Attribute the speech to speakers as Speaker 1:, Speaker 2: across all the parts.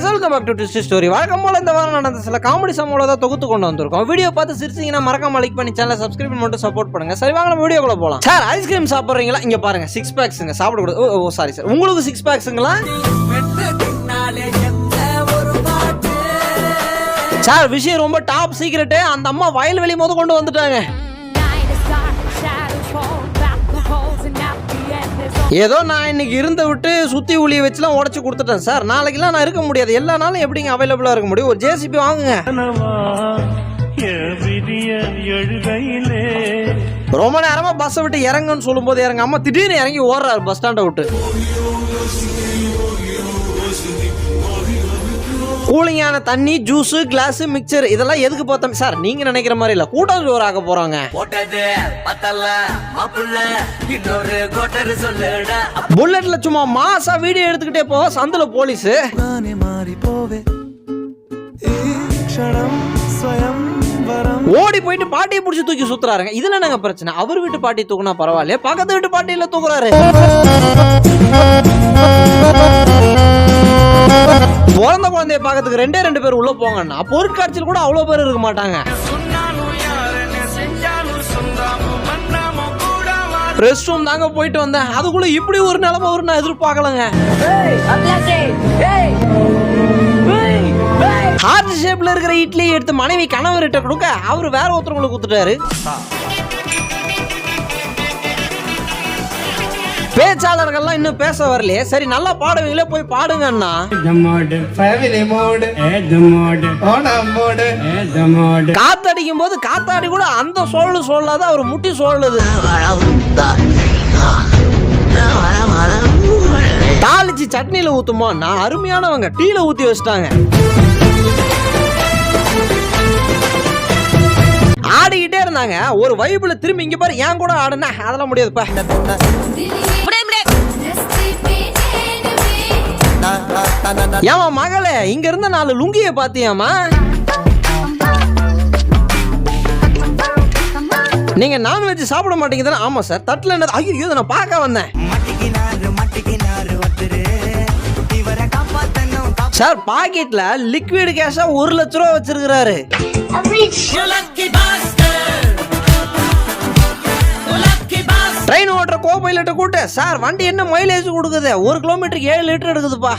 Speaker 1: guys welcome back to twist story வழக்கம் போல் இந்த வாரம் நடந்த சில காமெடி சம்பவம் தான் தொகுத்து கொண்டு வந்திருக்கோம். வீடியோ பார்த்து சிரிச்சீங்கன்னா மறக்காம லைக் பண்ணி சேனல் சப்ஸ்கிரைப் மட்டும் சப்போர்ட் பண்ணுங்க. சரி வாங்க நம்ம வீடியோக்குள்ள போகலாம் சார் ஐஸ்கிரீம் சாப்பிட்றீங்களா? இங்கே பாருங்க சிக்ஸ் பேக்ஸுங்க சாப்பிடக்கூடாது ஓ ஓ சாரி சார் உங்களுக்கு சிக்ஸ் பேக்ஸுங்களா சார் விஷயம் ரொம்ப டாப் சீக்ரெட்டு அந்த அம்மா வயல்வெளி மோத கொண்டு வந்துட்டாங்க. ஏதோ நான் இன்னைக்கு இருந்த விட்டு சுத்தி உளியை வச்சுலாம் உடச்சு கொடுத்துட்டேன் சார். நாளைக்கெல்லாம் நான் இருக்க முடியாது. எல்லா நாளும் எப்படிங்க அவைலபிளா இருக்க முடியும்? ஒரு ஜேசிபி வாங்குங்க. ரொம்ப நேரமா பஸ்ஸை விட்டு இறங்குன்னு சொல்லும்போது இறங்க அம்மா திடீர்னு இறங்கி ஓடுறாரு பஸ் ஸ்டாண்டை விட்டு. கூலிங்கான தண்ணி ஜூஸ் கிளாஸ் மிக்சர் இதெல்லாம் எதுக்கு பார்த்தோம் சார் நீங்க நினைக்கிற மாதிரி இல்ல. கூட்டம் ஜோர் ஆக போறாங்க புல்லட்ல சும்மா மாசா வீடியோ எடுத்துக்கிட்டே போ சந்தில போலீஸ் ஓடி போயிட்டு பாட்டியை பிடிச்சி தூக்கி சுத்துறாருங்க. இதுல நாங்க பிரச்சனை? அவர் வீட்டு பாட்டி தூக்குனா பரவாயில்ல பக்கத்து வீட்டு பாட்டியில தூக்குறாரு. பிறந்த குழந்தைய பார்க்கறதுக்கு ரெண்டே ரெண்டு பேர் உள்ள போங்கன்னா பொருட்காட்சியில் கூட அவ்வளோ பேர் இருக்க மாட்டாங்க. ரெஸ்ட் ரூம் தாங்க போயிட்டு வந்தேன். அதுக்குள்ள இப்படி ஒரு நிலைமை வரும் நான் எதிர்பார்க்கலங்க. ஹார்ட் ஷேப்ல இருக்கிற இட்லி எடுத்து மனைவி கணவர்கிட்ட கொடுக்க அவர் வேற ஒருத்தவங்களுக்கு கொடுத்துட்டாரு. பேச்சாளர்கள்லாம் இன்னும் பேச வரலையே. சரி நல்லா பாடுவீங்களே போய்
Speaker 2: மோடு மோடு
Speaker 1: காத்தடிக்கும் போது காத்தாடி கூட அந்த சோழு சொல்லாத அவர் முட்டி சொல்லுது தாளிச்சு சட்னியில ஊத்துமா? நான் அருமையானவங்க. டீல ஊத்தி வச்சிட்டாங்க. ஆடிக்கிட்டே இருந்தாங்க. ஒரு வைப்புல திரும்பி இங்க பாரு ஏன் கூட ஆடுனா? அதெல்லாம் முடியாதுப்பா ஏமா மகளே இங்க இருந்த நாலு லுங்கிய பாத்தியாமா நீங்க நான்வெஜ் சாப்பிட மாட்டீங்க ஆமா சார் தட்டுல என்ன ஐயோ இதை நான் பார்க்க வந்தேன். சார் பாக்கெட்ல லிக்விட் கேஷா ஒரு லட்ச ரூபா வச்சிருக்கிறாரு. ட்ரெயின் ஓட்டுற கோ பைலட்டை கூட்டு சார் வண்டி என்ன மைலேஜ் கொடுக்குது? ஒரு கிலோமீட்டருக்கு ஏழு லிட்டர் எடுக்குதுப்பா.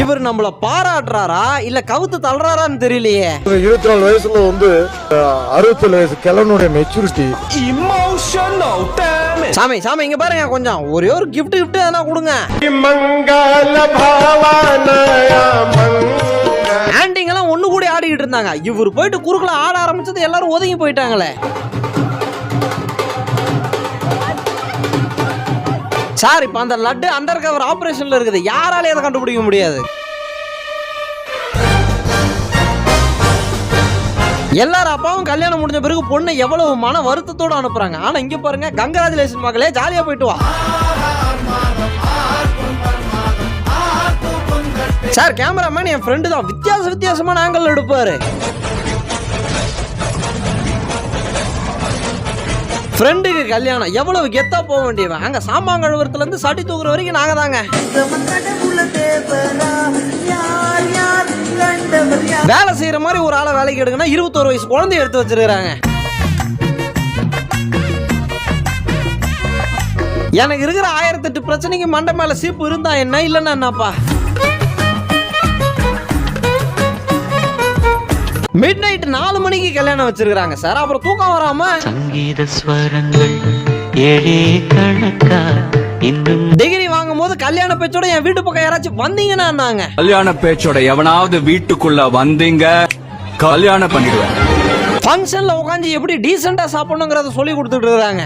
Speaker 1: இவர் நம்மள பாராட்டுறாரா இல்ல கவுத்து தள்ளுறாரான்னு தெரியலையே.
Speaker 3: இருபத்தி நாலு வயசுல வந்து அறுபத்தேழு வயசு கிழவனுடைய மெச்சூரிட்டி
Speaker 1: சாமி சாமி இங்க பாருங்க கொஞ்சம். ஒரே ஒரு gift gift எதனா கொடுங்க.
Speaker 3: மங்கள பாவானயா
Speaker 1: ஆண்டிங் எல்லாம் ஒண்ணு கூட ஆடிக்கிட்டு இருந்தாங்க. இவர் போயிட்டு குறுக்குல ஆட ஆரம்பிச்சது எல்லாரும் ஒதுங்கி போயிட்டாங்களே. சார் இப்போ அந்த லட்டு அண்டர் கவர் ஆப்ரேஷனில் இருக்குது. யாராலையும் அதை கண்டுபிடிக்க முடியாது. எல்லாரும் அப்பாவும் கல்யாணம் முடிஞ்ச பிறகு பொண்ணு எவ்வளவு மன வருத்தத்தோட அனுப்புறாங்க. ஆனா இங்க பாருங்க கங்கராஜுலேஷன் மகளே ஜாலியா போயிட்டு வா. சார் கேமராமேன் என் ஃப்ரெண்டு தான். வித்தியாச வித்தியாசமான ஆங்கிள் எடுப்பாரு. ஃப்ரெண்டுக்கு கல்யாணம். எவ்வளவு கெத்தா போக வேண்டியவன்? அங்க சாமான் கழுவுறதுல இருந்து சட்டி தூக்குற வரைக்கும் நாங்க தாங்க. வேலை செய்யற மாதிரி ஒரு ஆளை வேலைக்கு எடுக்கணும் இருபத்தோரு வயசு குழந்தைய எடுத்து வச்சிருக்காங்க எனக்கு இருக்கிற ஆயிரத்தெட்டு பிரச்சனைக்கு மண்டை மேல சீப்பு இருந்தா என்ன? இல்லைன்னா என்னப்பா? மிட் நைட் நாலு மணிக்கு கல்யாணம் வச்சிருக்காங்க சார் அப்புறம் தூக்கம் வராம?
Speaker 4: சங்கீத ஸ்வரங்கள் ஏழே கணக்கா இன்னும்
Speaker 1: டிகிரி வாங்கும் போது கல்யாண பேச்சோட என் வீட்டு பக்கம் யாராச்சும் வந்தீங்கன்னா நாங்க
Speaker 5: கல்யாண பேச்சோட எவனாவது வீட்டுக்குள்ள வந்தீங்க கல்யாணம் பண்ணிடுவேன்.
Speaker 1: ஃபங்க்ஷன்ல உட்காந்து எப்படி டீசெண்டா சாப்பிடணுங்கிறத சொல்லி கொடுத்துட்டு இருக்காங்க.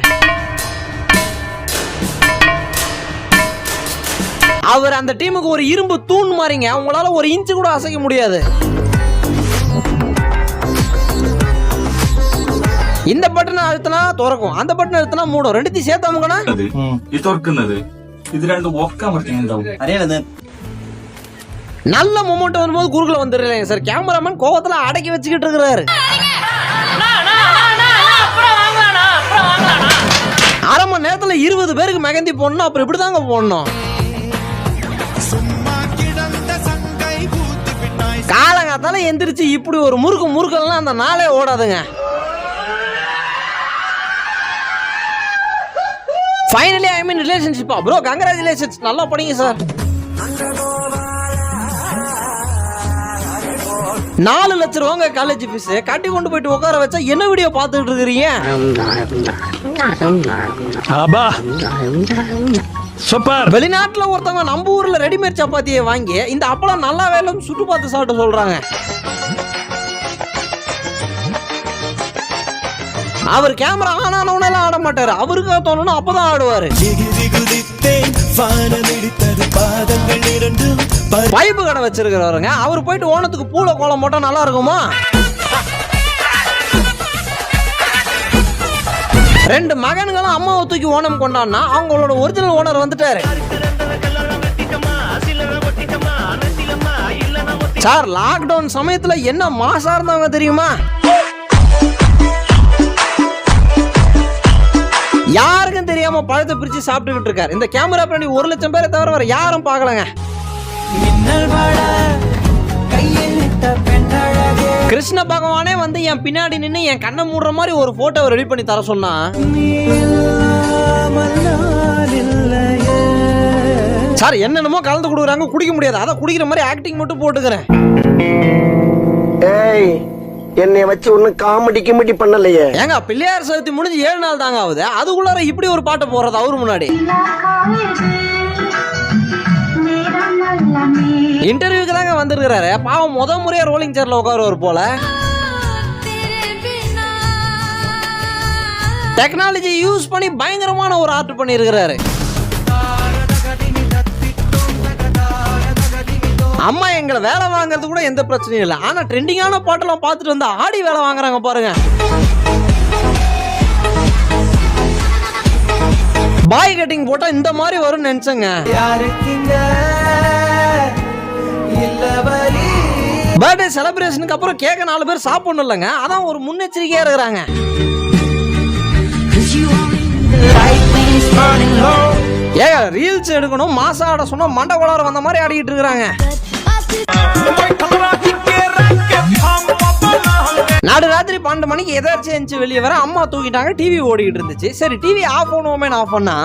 Speaker 1: அவர் அந்த டீமுக்கு ஒரு இரும்பு தூண் மாதிரிங்க உங்களால ஒரு இன்ச்சு கூட அசைக்க முடியாது. இந்த பட்டனை அழுத்தினா திறக்கும் அந்த பட்டனை அழுத்தினா மூடும் ரெண்டுத்தையும் சேர்த்து அமுக்கனா
Speaker 5: ഇത് തുറക്കുന്നത് ഇത് രണ്ടും ഒക്കെ അമർത്തിണ്ടാവും
Speaker 1: நல்ல மொமெண்ட் வரும்போது குறுக்குல வந்துடுறேன் சார் கேமராமேன் கோவத்துல அடக்கி வச்சுக்கிட்டு இருக்கிறாரு அரை மணி நேரத்துல இருபது பேருக்கு மெகந்தி போடணும் அப்புறம் இப்படி தாங்க போடணும் காலங்காத்தால எந்திரிச்சு இப்படி ஒரு முறுக்கு முறுக்கல்னா அந்த நாளே ஓடாதுங்க ஃபைனலி ஐ மீன் ரிலேஷன்ஷிப்பா ப்ரோ கங்க்ராச்சுலேஷன்ஸ் நல்லா படிங்க சார் நாலு லட்ச ரூபாங்க காலேஜ் ஃபீஸ் கட்டி கொண்டு போயிட்டு உட்கார வச்சா என்ன வீடியோ பார்த்துட்டு இருக்கிறீங்க?
Speaker 6: ஆபா. சூப்பர்
Speaker 1: வெளிநாட்டுல ஒருத்தவங்க நம்ம ஊர்ல ரெடிமேட் சப்பாத்தியை வாங்கி இந்த அப்பளம் நல்லா வேலைன்னு சுட்டு பார்த்து சாப்பிட்டு சொல்றாங்க. அவர் கேமரா ஆன் ஆனவனால ஆட மாட்டாரு. அவருக்கு தோணணும் அப்பதான் ஆடுவாரு. பைப்பு கடை வச்சிருக்கிறவருங்க. அவர் போயிட்டு ஓணத்துக்கு பூல கோலம் போட்டா நல்லா இருக்குமா? ரெண்டு மகன்களும் அம்மாவை தூக்கி ஓணம் கொண்டான்னா அவங்களோட ஒரிஜினல் ஓனர் வந்துட்டாரு. சார் லாக்டவுன் சமயத்துல என்ன மாசா இருந்தாங்க தெரியுமா? யாருக்கும் தெரியாம பழத்தை பிரிச்சு சாப்பிட்டுக்கிட்டு இருக்காரு இந்த கேமரா பின்னாடி ஒரு லட்சம் பேரை தவிர வேற யாரும் பார்க்கலங்க. கிருஷ்ண பகவானே வந்து என் பின்னாடி நின்று என் கண்ணை மூடுற மாதிரி ஒரு போட்டோவை ரெடி பண்ணி தர சொன்னா சார் என்னென்னமோ கலந்து கொடுக்குறாங்க குடிக்க முடியாது. அதை குடிக்கிற மாதிரி ஆக்டிங் மட்டும் போட்டுக்கிறேன்.
Speaker 7: ஏய் என்னை வச்சு ஒன்னும் காமெடி கிமெடி பண்ணலையே.
Speaker 1: ஏங்க பிள்ளையார் சதுர்த்தி முடிஞ்சு ஏழு நாள் தாங்க ஆகுது. அதுக்குள்ளார இப்படி ஒரு பாட்டு போடுறது அவரு முன்னாடி. இன்டர்வியூக்கு தாங்க வந்திருக்கிறாரு. பாவம் முத முறையா ரோலிங் சேர்ல உட்காருவார் போல. டெக்னாலஜி யூஸ் பண்ணி பயங்கரமான ஒரு ஆர்ட் பண்ணியிருக்கிறாரு. அம்மா எங்களை வேலை வாங்குறது கூட எந்த பிரச்சனையும் இல்லை. ஆனா ட்ரெண்டிங்கான பாட்டெல்லாம் பார்த்துட்டு வந்து ஆடி வேலை வாங்குறாங்க பாருங்க. பாய் கட்டிங் போட்டா இந்த மாதிரி வரும்னு நினைச்சேங்க. பர்த்டே செலிப்ரேஷனுக்கு அப்புறம் கேக்க நாலு பேர் சாப்பிடணும் இல்லைங்க. அதான் ஒரு முன்னெச்சரிக்கையா இருக்கிறாங்க. ஏங்க ரீல்ஸ் எடுக்கணும் மாசம் ஆட சொன்னா மண்டை குளாரம் வந்த மாதிரி ஆடிக்கிட்டு இருக்கிறாங்க. நாடு ராத்திரி பன்னெண்டு மணிக்கு எதாச்சும் இருந்துச்சு வெளியே வர அம்மா தூக்கிட்டாங்க டிவி ஓடிக்கிட்டு இருந்துச்சு. சரி டிவி ஆஃப் பண்ணுவோமே ஆஃப் பண்ணா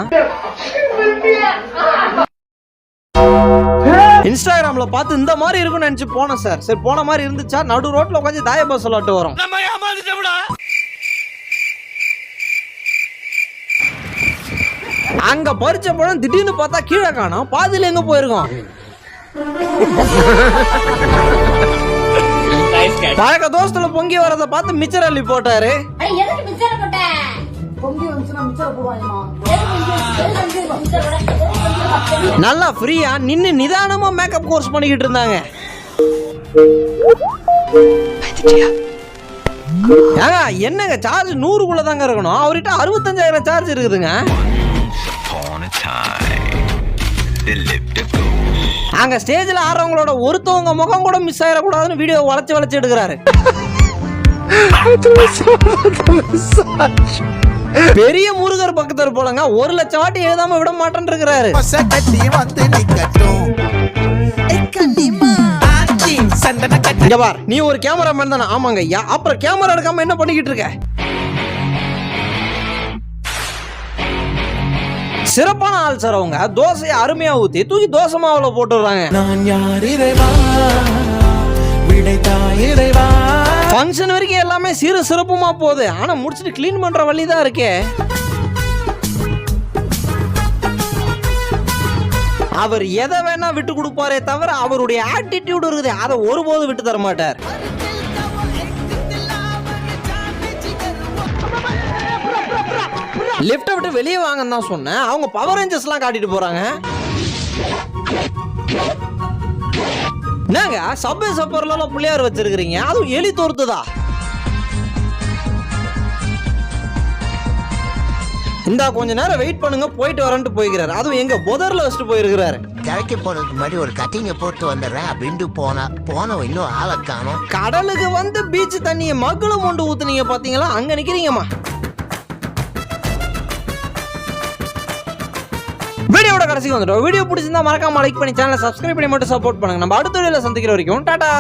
Speaker 1: இன்ஸ்டாகிராம்ல பார்த்து இந்த மாதிரி இருக்கும்னு நினைச்சு போனேன் சார். சரி போன மாதிரி இருந்துச்சா? நடு ரோட்ல உட்காந்து தாய பஸ் விளாட்டு வரும். அங்க பறிச்ச பழம் திடீர்னு பார்த்தா கீழே காணோம். பாதியில எங்க போயிருக்கோம்? பழக்க தோஸ்துல பொங்கி வரத பார்த்து மிச்சர் அள்ளி போட்டாரு.
Speaker 8: எதுக்கு மிச்சர் போட்ட? பொங்கி வந்துச்சுன்னா மிச்சர் போடுவாங்கம்மா.
Speaker 1: நல்லா ஃப்ரீயா நின்னு நிதானமா மேக்கப் கோர்ஸ் பண்ணிக்கிட்டு இருந்தாங்க. ஏங்க என்னங்க சார்ஜ் நூறுக்குள்ள தாங்க இருக்கணும்? அவர்கிட்ட அறுபத்தஞ்சாயிரம் சார்ஜ் இருக்குதுங்க. அங்க ஸ்டேஜ்ல ஆடுறவங்களோட ஒருத்தவங்க முகம் கூட மிஸ் ஆயிடக்கூடாதுன்னு வீடியோ வளைச்சு வளைச்சு எடுக்கிறாரு. பெரிய முருகர் பக்கத்தர் போலங்க ஒரு லட்சம் வாட்டி எழுதாம விட மாட்டேன் இருக்கிறாரு நீ ஒரு கேமராமேன் தானே. ஆமாங்க ஐயா அப்புறம் கேமரா எடுக்காம என்ன பண்ணிக்கிட்டு இருக்க? சிறப்பான ஆள் சார் அவங்க. தோசையை அருமையா ஊத்தி தூக்கி தோசை மாவுல போட்டுடுறாங்க.
Speaker 9: நான் யார் இறைவா? விடைத்தா இறைவா?
Speaker 1: ஃபங்க்ஷன் வரைக்கும் எல்லாமே சீர சிறப்புமா போகுது. ஆனா முடிச்சுட்டு க்ளீன் பண்ற வழி தான் இருக்கே. அவர் எதை வேணா விட்டு கொடுப்பாரே தவிர அவருடைய ஆட்டிடியூட் இருக்குது. அதை ஒருபோதும் விட்டு தர மாட்டார் லிஃப்ட்டை விட்டு வெளியே வாங்கன்னு தான் சொன்னேன். அவங்க பவர் ரேஞ்சர்ஸ்லாம் காட்டிட்டு போறாங்க. என்னங்க? சப்பே சப்பர்லாம் பிள்ளையார் வச்சிருக்கிறீங்க. அதுவும் எலி தோர்த்துதா? இந்தா கொஞ்ச நேரம் வெயிட் பண்ணுங்க. போயிட்டு வரேன்ட்டு போய்க்கிறாரு. அதுவும் எங்க புதர்ல வச்சுட்டு போயிருக்கிறாரு.
Speaker 7: கரைக்கு போறதுக்கு முன்னாடி ஒரு கட்டிங்க போட்டு வந்துடுறேன். அப்படின்ட்டு போனா போனவன் இன்னும் ஆளை காணோம்.
Speaker 1: கடலுக்கு வந்து பீச் தண்ணியை மகளும் கொண்டு ஊத்துனீங்க பாத்தீங்களா? அங்க நிக்கிறீங்கம்மா. வீடியோட கடைசிக்கு வந்துட்டோம். வீடியோ பிடிச்சிருந்தா மறக்காம லைக் பண்ணி சேனலை சப்ஸ்கிரைப் பண்ணி மட்டும் சப்போர்ட் பண்ணுங்க. நம்ம அடுத்த வீடியோல சந்திக்கிற வரைக்கும் டாடா!